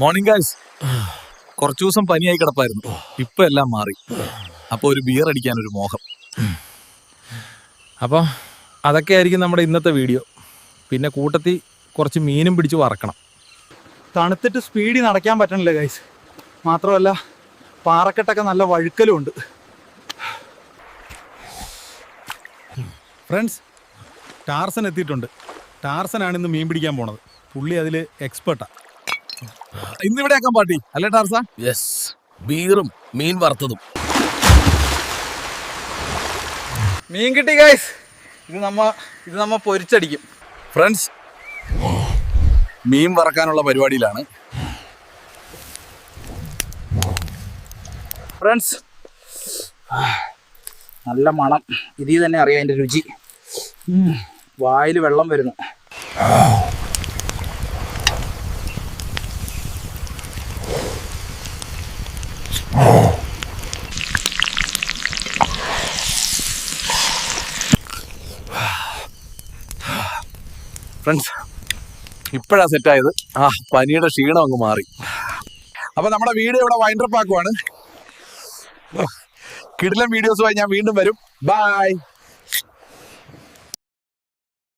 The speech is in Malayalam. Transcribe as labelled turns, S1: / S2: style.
S1: മോർണിംഗ് ഗൈസ് കുറച്ചു ദിവസം പനിയായി കിടപ്പായിരുന്നു. ഇപ്പൊ എല്ലാം മാറി. അപ്പൊ ഒരു ബിയർ അടിക്കാൻ ഒരു മോഹം.
S2: അപ്പോൾ അതൊക്കെ ആയിരിക്കും നമ്മുടെ ഇന്നത്തെ വീഡിയോ പിന്നെ കൂട്ടത്തിൽ കുറച്ച് മീനും പിടിച്ച് വറക്കണം.
S3: തണുത്തിട്ട് സ്പീഡിൽ നടക്കാൻ പറ്റണില്ല ഗൈസ് മാത്രമല്ല പാറക്കെട്ടൊക്കെ നല്ല വഴുക്കലും ഉണ്ട്
S2: ഫ്രണ്ട്സ് ടാർസൻ എത്തിയിട്ടുണ്ട് ടാർസനാണ് ഇന്ന് മീൻ പിടിക്കാൻ പോണത്. പുള്ളി അതിൽ എക്സ്പെർട്ടാണ്
S1: ഇന്ന് ഇവിടെ ആക്കാൻ പാട്ടി. അല്ലേ ടാർസ?
S4: യെസ് ബീറും മീൻ വറുത്തതും.
S3: മീൻ കിട്ടി ഗൈസ് ഇത് നമ്മ ഇത് നമ്മ പൊരിച്ചടിക്കും.
S1: ഫ്രണ്ട്സ് മീൻ വറക്കാനുള്ള പരിപാടിയിലാണ്.
S5: ഫ്രണ്ട്സ് നല്ല മണം. ഇതിൽ തന്നെ അറിയാം അതിന്റെ രുചി. വായിൽ വെള്ളം വരുന്നു.
S1: ഫ്രണ്ട്സ് ഇപ്പോഴാ സെറ്റായത് ആ പനിയുടെ ക്ഷീണം അങ്ങ് മാറി. അപ്പൊ നമ്മുടെ വീഡിയോ ഇവിടെ വൈൻഡപ്പ് ആക്കുവാണ് കിടിലൻ വീഡിയോസുമായി ഞാൻ വീണ്ടും വരും. ബൈ